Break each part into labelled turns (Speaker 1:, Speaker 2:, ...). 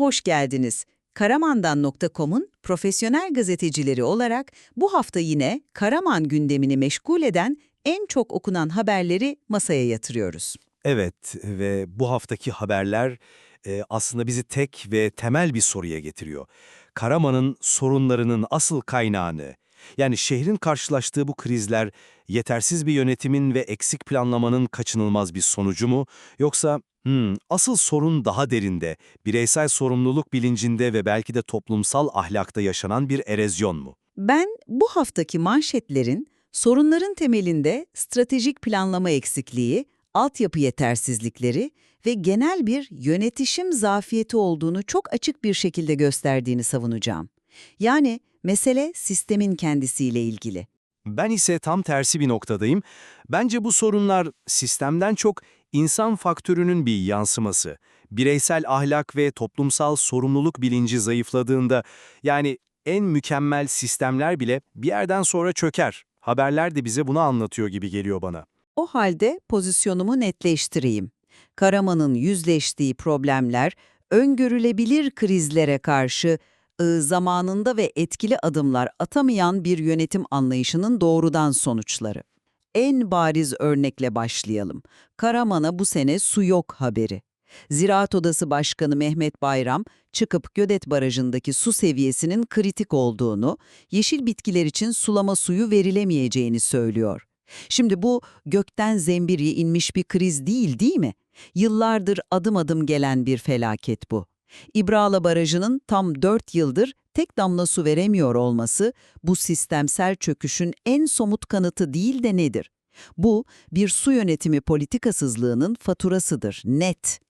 Speaker 1: Hoş geldiniz. Karamandan.com'un profesyonel gazetecileri olarak bu hafta yine Karaman gündemini meşgul eden en çok okunan haberleri masaya yatırıyoruz.
Speaker 2: Evet ve bu haftaki haberler e, aslında bizi tek ve temel bir soruya getiriyor. Karaman'ın sorunlarının asıl kaynağını, yani şehrin karşılaştığı bu krizler yetersiz bir yönetimin ve eksik planlamanın kaçınılmaz bir sonucu mu? Yoksa hmm, asıl sorun daha derinde, bireysel sorumluluk bilincinde ve belki de toplumsal ahlakta yaşanan bir erozyon mu?
Speaker 1: Ben bu haftaki manşetlerin sorunların temelinde stratejik planlama eksikliği, altyapı yetersizlikleri ve genel bir yönetişim zafiyeti olduğunu çok açık bir şekilde gösterdiğini savunacağım. Yani mesele sistemin kendisiyle ilgili.
Speaker 2: Ben ise tam tersi bir noktadayım. Bence bu sorunlar sistemden çok insan faktörünün bir yansıması. Bireysel ahlak ve toplumsal sorumluluk bilinci zayıfladığında, yani en mükemmel sistemler bile bir yerden sonra çöker. Haberler de bize bunu anlatıyor gibi geliyor bana.
Speaker 1: O halde pozisyonumu netleştireyim. Karaman'ın yüzleştiği problemler, öngörülebilir krizlere karşı zamanında ve etkili adımlar atamayan bir yönetim anlayışının doğrudan sonuçları. En bariz örnekle başlayalım. Karaman'a bu sene su yok haberi. Ziraat Odası Başkanı Mehmet Bayram çıkıp Gödet Barajı'ndaki su seviyesinin kritik olduğunu, yeşil bitkiler için sulama suyu verilemeyeceğini söylüyor. Şimdi bu gökten zembiri inmiş bir kriz değil değil mi? Yıllardır adım adım gelen bir felaket bu. İbrala Barajı'nın tam 4 yıldır tek damla su veremiyor olması bu sistemsel çöküşün en somut kanıtı değil de nedir? Bu bir su yönetimi politikasızlığının faturasıdır, net.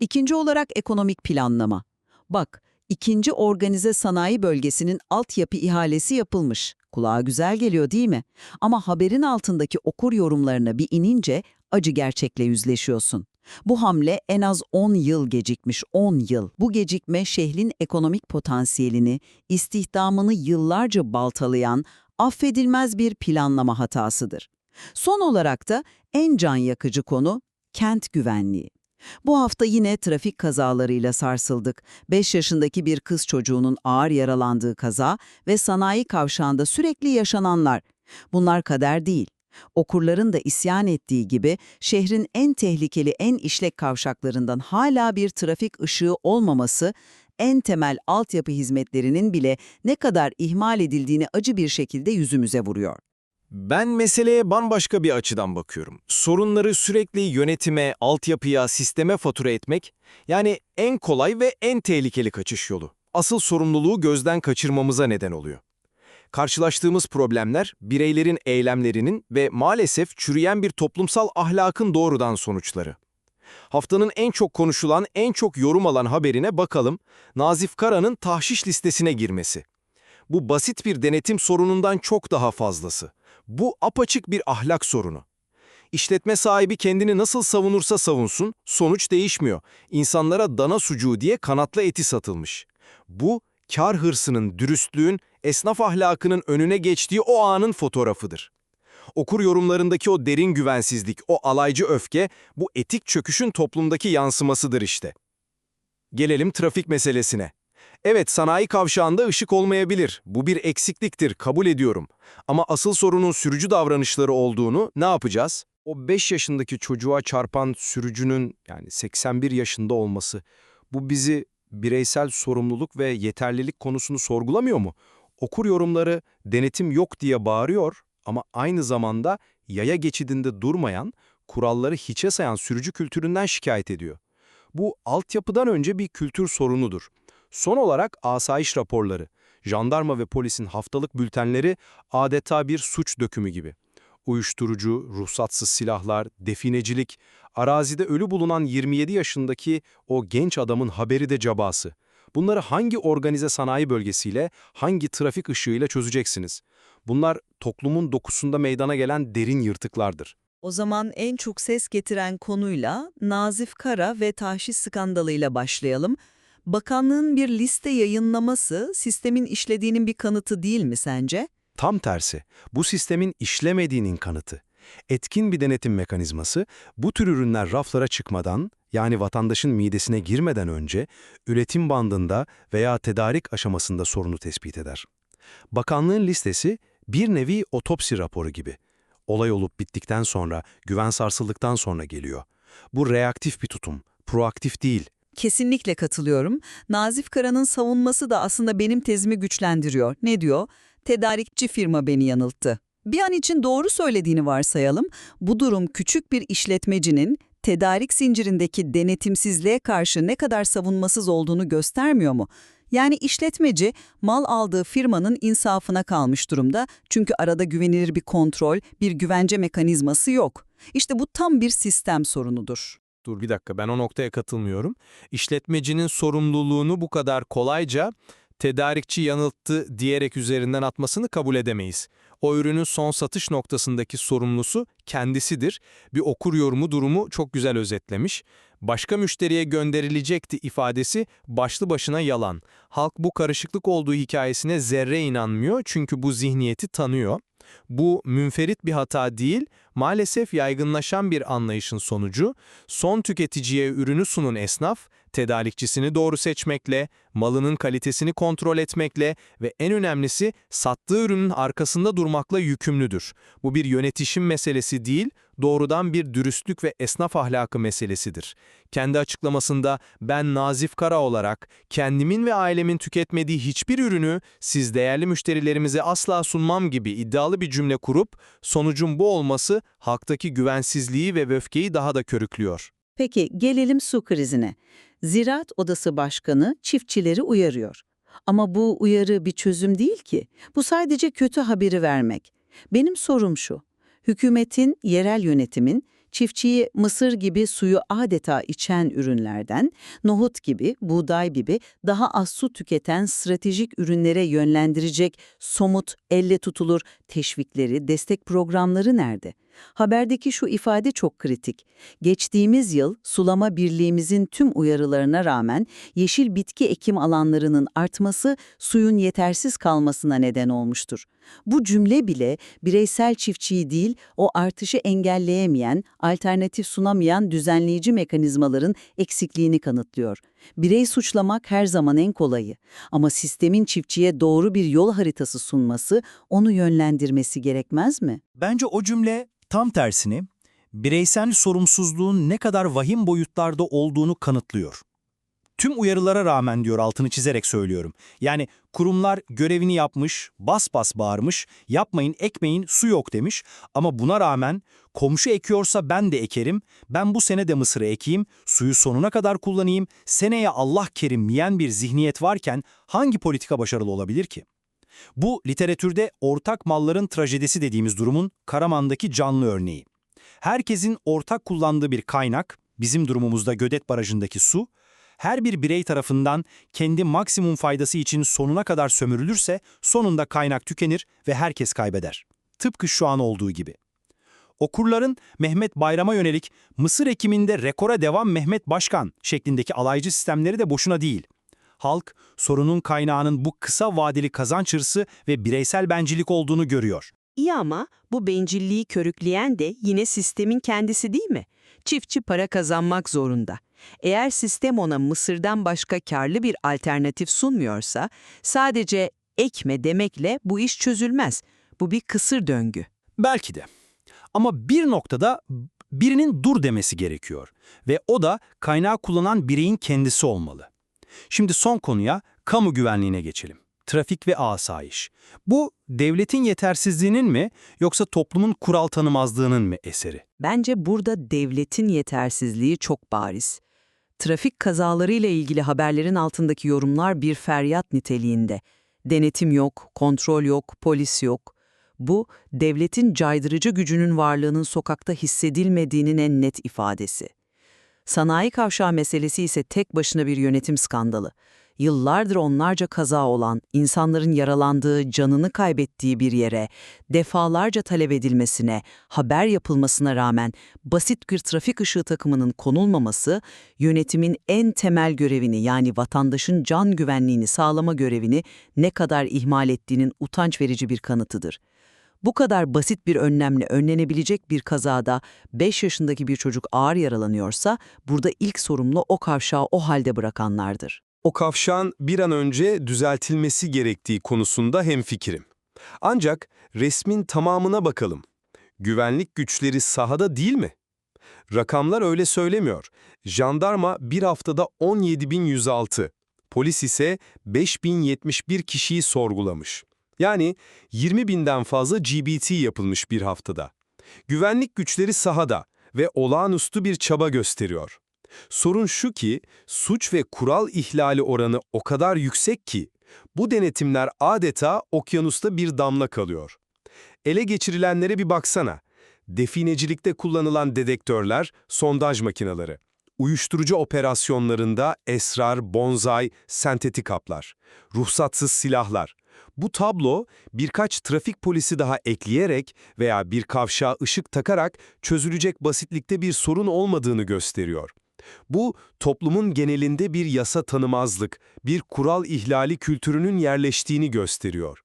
Speaker 1: İkinci olarak ekonomik planlama. Bak, ikinci organize sanayi bölgesinin altyapı ihalesi yapılmış. Kulağa güzel geliyor değil mi? Ama haberin altındaki okur yorumlarına bir inince acı gerçekle yüzleşiyorsun. Bu hamle en az 10 yıl gecikmiş, 10 yıl. Bu gecikme şehrin ekonomik potansiyelini, istihdamını yıllarca baltalayan, affedilmez bir planlama hatasıdır. Son olarak da en can yakıcı konu kent güvenliği. Bu hafta yine trafik kazalarıyla sarsıldık. 5 yaşındaki bir kız çocuğunun ağır yaralandığı kaza ve sanayi kavşağında sürekli yaşananlar. Bunlar kader değil. Okurların da isyan ettiği gibi şehrin en tehlikeli, en işlek kavşaklarından hala bir trafik ışığı olmaması, en temel altyapı hizmetlerinin bile ne kadar ihmal edildiğini acı bir şekilde yüzümüze vuruyor.
Speaker 3: Ben meseleye bambaşka bir açıdan bakıyorum. Sorunları sürekli yönetime, altyapıya, sisteme fatura etmek, yani en kolay ve en tehlikeli kaçış yolu. Asıl sorumluluğu gözden kaçırmamıza neden oluyor. Karşılaştığımız problemler, bireylerin eylemlerinin ve maalesef çürüyen bir toplumsal ahlakın doğrudan sonuçları. Haftanın en çok konuşulan, en çok yorum alan haberine bakalım, Nazif Kara'nın tahşiş listesine girmesi. Bu basit bir denetim sorunundan çok daha fazlası. Bu apaçık bir ahlak sorunu. İşletme sahibi kendini nasıl savunursa savunsun, sonuç değişmiyor. İnsanlara dana sucuğu diye kanatlı eti satılmış. Bu, kar hırsının, dürüstlüğün, esnaf ahlakının önüne geçtiği o anın fotoğrafıdır. Okur yorumlarındaki o derin güvensizlik, o alaycı öfke, bu etik çöküşün toplumdaki yansımasıdır işte. Gelelim trafik meselesine. Evet, sanayi kavşağında ışık olmayabilir. Bu bir eksikliktir, kabul ediyorum. Ama asıl sorunun sürücü davranışları olduğunu ne yapacağız? O 5 yaşındaki çocuğa çarpan sürücünün yani 81 yaşında olması, bu bizi bireysel sorumluluk ve yeterlilik konusunu sorgulamıyor mu? Okur yorumları denetim yok diye bağırıyor ama aynı zamanda yaya geçidinde durmayan, kuralları hiçe sayan sürücü kültüründen şikayet ediyor. Bu altyapıdan önce bir kültür sorunudur. Son olarak asayiş raporları, jandarma ve polisin haftalık bültenleri adeta bir suç dökümü gibi. Uyuşturucu, ruhsatsız silahlar, definecilik, arazide ölü bulunan 27 yaşındaki o genç adamın haberi de cabası. Bunları hangi organize sanayi bölgesiyle, hangi trafik ışığıyla çözeceksiniz? Bunlar toplumun dokusunda meydana gelen derin yırtıklardır.
Speaker 1: O zaman en çok ses getiren konuyla Nazif Kara ve tahşiş skandalıyla başlayalım. Bakanlığın bir liste yayınlaması sistemin işlediğinin bir kanıtı değil mi sence?
Speaker 2: Tam tersi, bu sistemin işlemediğinin kanıtı. Etkin bir denetim mekanizması, bu tür ürünler raflara çıkmadan,
Speaker 4: yani vatandaşın midesine girmeden önce üretim bandında veya tedarik aşamasında sorunu tespit eder. Bakanlığın listesi bir nevi otopsi raporu gibi. Olay olup bittikten sonra, güven sarsıldıktan sonra geliyor. Bu reaktif bir tutum, proaktif değil.
Speaker 5: Kesinlikle katılıyorum. Nazif Kara'nın savunması da aslında benim tezimi güçlendiriyor. Ne diyor? Tedarikçi firma beni yanılttı. Bir an için doğru söylediğini varsayalım. Bu durum küçük bir işletmecinin tedarik zincirindeki denetimsizliğe karşı ne kadar savunmasız olduğunu göstermiyor mu? Yani işletmeci mal aldığı firmanın insafına kalmış durumda çünkü arada güvenilir bir kontrol, bir güvence mekanizması yok. İşte bu tam bir sistem sorunudur.
Speaker 6: Dur bir dakika ben o noktaya katılmıyorum. İşletmecinin sorumluluğunu bu kadar kolayca tedarikçi yanılttı diyerek üzerinden atmasını kabul edemeyiz. O ürünün son satış noktasındaki sorumlusu kendisidir. Bir okur yorumu durumu çok güzel özetlemiş. Başka müşteriye gönderilecekti ifadesi başlı başına yalan. Halk bu karışıklık olduğu hikayesine zerre inanmıyor çünkü bu zihniyeti tanıyor. Bu münferit bir hata değil, maalesef yaygınlaşan bir anlayışın sonucu, son tüketiciye ürünü sunun esnaf, tedarikçisini doğru seçmekle, malının kalitesini kontrol etmekle ve en önemlisi sattığı ürünün arkasında durmakla yükümlüdür. Bu bir yönetişim meselesi değil, doğrudan bir dürüstlük ve esnaf ahlakı meselesidir. Kendi açıklamasında ben Nazif Kara olarak kendimin ve ailemin tüketmediği hiçbir ürünü siz değerli müşterilerimize asla sunmam gibi iddialı bir cümle kurup sonucun bu olması halktaki güvensizliği ve öfkeyi daha da körüklüyor.
Speaker 7: Peki gelelim su krizine. Ziraat Odası Başkanı çiftçileri uyarıyor. Ama bu uyarı bir çözüm değil ki. Bu sadece kötü haberi vermek. Benim sorum şu. Hükümetin, yerel yönetimin çiftçiyi mısır gibi suyu adeta içen ürünlerden, nohut gibi, buğday gibi daha az su tüketen stratejik ürünlere yönlendirecek somut, elle tutulur teşvikleri, destek programları nerede? Haberdeki şu ifade çok kritik. Geçtiğimiz yıl sulama birliğimizin tüm uyarılarına rağmen yeşil bitki ekim alanlarının artması suyun yetersiz kalmasına neden olmuştur. Bu cümle bile bireysel çiftçiyi değil, o artışı engelleyemeyen, alternatif sunamayan düzenleyici mekanizmaların eksikliğini kanıtlıyor. Birey suçlamak her zaman en kolayı ama sistemin çiftçiye doğru bir yol haritası sunması, onu yönlendirmesi gerekmez mi?
Speaker 3: Bence o cümle tam tersini, bireysel sorumsuzluğun ne kadar vahim boyutlarda olduğunu kanıtlıyor. Tüm uyarılara rağmen diyor altını çizerek söylüyorum. Yani kurumlar görevini yapmış, bas bas bağırmış, yapmayın ekmeyin su yok demiş ama buna rağmen komşu ekiyorsa ben de ekerim, ben bu sene de mısırı ekeyim, suyu sonuna kadar kullanayım, seneye Allah kerim yiyen bir zihniyet varken hangi politika başarılı olabilir ki? Bu literatürde ortak malların trajedisi dediğimiz durumun Karaman'daki canlı örneği. Herkesin ortak kullandığı bir kaynak, bizim durumumuzda Gödet Barajı'ndaki su, her bir birey tarafından kendi maksimum faydası için sonuna kadar sömürülürse sonunda kaynak tükenir ve herkes kaybeder. Tıpkı şu an olduğu gibi. Okurların Mehmet Bayram'a yönelik Mısır ekiminde rekora devam Mehmet Başkan şeklindeki alaycı sistemleri de boşuna değil. Halk sorunun kaynağının bu kısa vadeli kazanç hırsı ve bireysel bencillik olduğunu görüyor.
Speaker 1: İyi ama bu bencilliği körükleyen de yine sistemin kendisi değil mi? Çiftçi para kazanmak zorunda. Eğer sistem ona Mısır'dan başka karlı bir alternatif sunmuyorsa sadece ekme demekle bu iş çözülmez. Bu bir kısır döngü.
Speaker 3: Belki de. Ama bir noktada birinin dur demesi gerekiyor ve o da kaynağı kullanan bireyin kendisi olmalı. Şimdi son konuya kamu güvenliğine geçelim. Trafik ve asayiş. Bu devletin yetersizliğinin mi yoksa toplumun kural tanımazlığının mı eseri?
Speaker 1: Bence burada devletin yetersizliği çok bariz. Trafik kazalarıyla ilgili haberlerin altındaki yorumlar bir feryat niteliğinde. Denetim yok, kontrol yok, polis yok. Bu, devletin caydırıcı gücünün varlığının sokakta hissedilmediğinin en net ifadesi. Sanayi kavşağı meselesi ise tek başına bir yönetim skandalı. Yıllardır onlarca kaza olan, insanların yaralandığı, canını kaybettiği bir yere defalarca talep edilmesine, haber yapılmasına rağmen basit bir trafik ışığı takımının konulmaması, yönetimin en temel görevini yani vatandaşın can güvenliğini sağlama görevini ne kadar ihmal ettiğinin utanç verici bir kanıtıdır.
Speaker 8: Bu kadar basit bir önlemle önlenebilecek bir kazada 5 yaşındaki bir çocuk ağır yaralanıyorsa burada ilk sorumlu o kavşağı o halde bırakanlardır.
Speaker 3: O kavşağın bir an önce düzeltilmesi gerektiği konusunda hemfikirim. Ancak resmin tamamına bakalım. Güvenlik güçleri sahada değil mi? Rakamlar öyle söylemiyor. Jandarma bir haftada 17.106, polis ise 5.071 kişiyi sorgulamış. Yani 20 binden fazla GBT yapılmış bir haftada. Güvenlik güçleri sahada ve olağanüstü bir çaba gösteriyor. Sorun şu ki, suç ve kural ihlali oranı o kadar yüksek ki, bu denetimler adeta okyanusta bir damla kalıyor. Ele geçirilenlere bir baksana. Definecilikte kullanılan dedektörler, sondaj makineleri. Uyuşturucu operasyonlarında esrar, bonzai, sentetik haplar. Ruhsatsız silahlar. Bu tablo birkaç trafik polisi daha ekleyerek veya bir kavşağa ışık takarak çözülecek basitlikte bir sorun olmadığını gösteriyor. Bu, toplumun genelinde bir yasa tanımazlık, bir kural ihlali kültürünün yerleştiğini gösteriyor.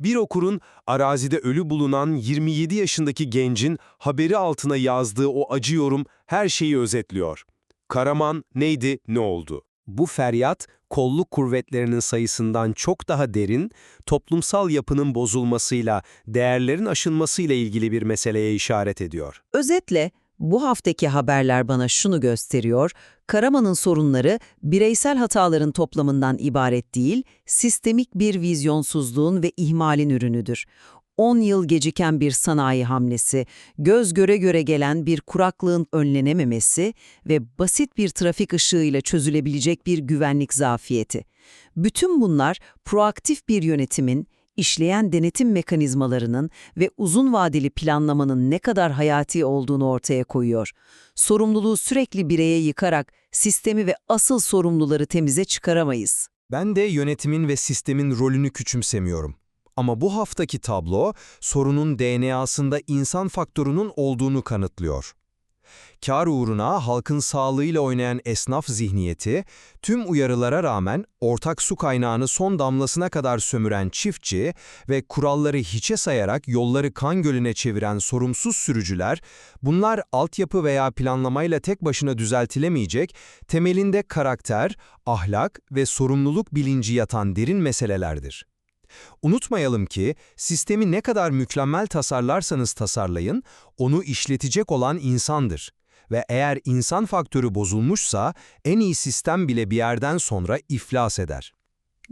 Speaker 3: Bir okurun arazide ölü bulunan 27 yaşındaki gencin haberi altına yazdığı o acı yorum her şeyi özetliyor. Karaman neydi, ne oldu? Bu feryat, kolluk kuvvetlerinin sayısından çok daha derin, toplumsal yapının bozulmasıyla, değerlerin aşınmasıyla ilgili bir meseleye işaret ediyor.
Speaker 1: Özetle bu haftaki haberler bana şunu gösteriyor, Karaman'ın sorunları bireysel hataların toplamından ibaret değil, sistemik bir vizyonsuzluğun ve ihmalin ürünüdür. 10 yıl geciken bir sanayi hamlesi, göz göre göre gelen bir kuraklığın önlenememesi ve basit bir trafik ışığıyla çözülebilecek bir güvenlik zafiyeti. Bütün bunlar proaktif bir yönetimin, işleyen denetim mekanizmalarının ve uzun vadeli planlamanın ne kadar hayati olduğunu ortaya koyuyor. Sorumluluğu sürekli bireye yıkarak sistemi ve asıl sorumluları temize çıkaramayız.
Speaker 9: Ben de yönetimin ve sistemin rolünü küçümsemiyorum. Ama bu haftaki tablo sorunun DNA'sında insan faktörünün olduğunu kanıtlıyor. Kar uğruna halkın sağlığıyla oynayan esnaf zihniyeti, tüm uyarılara rağmen ortak su kaynağını son damlasına kadar sömüren çiftçi ve kuralları hiçe sayarak yolları kan gölüne çeviren sorumsuz sürücüler, bunlar altyapı veya planlamayla tek başına düzeltilemeyecek, temelinde karakter, ahlak ve sorumluluk bilinci yatan derin meselelerdir. Unutmayalım ki sistemi ne kadar mükemmel tasarlarsanız tasarlayın, onu işletecek olan insandır. Ve eğer insan faktörü bozulmuşsa en iyi sistem bile bir yerden sonra iflas eder.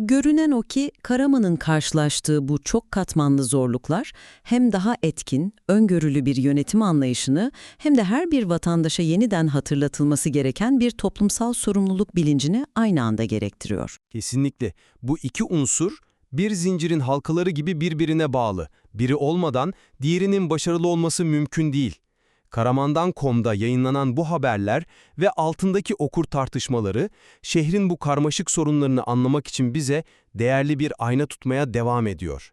Speaker 10: Görünen o ki Karaman'ın karşılaştığı bu çok katmanlı zorluklar hem daha etkin, öngörülü bir yönetim anlayışını hem de her bir vatandaşa yeniden hatırlatılması gereken bir toplumsal sorumluluk bilincini aynı anda gerektiriyor.
Speaker 3: Kesinlikle. Bu iki unsur bir zincirin halkaları gibi birbirine bağlı. Biri olmadan diğerinin başarılı olması mümkün değil. Karamandan.com'da yayınlanan bu haberler ve altındaki okur tartışmaları, şehrin bu karmaşık sorunlarını anlamak için bize değerli bir ayna tutmaya devam ediyor.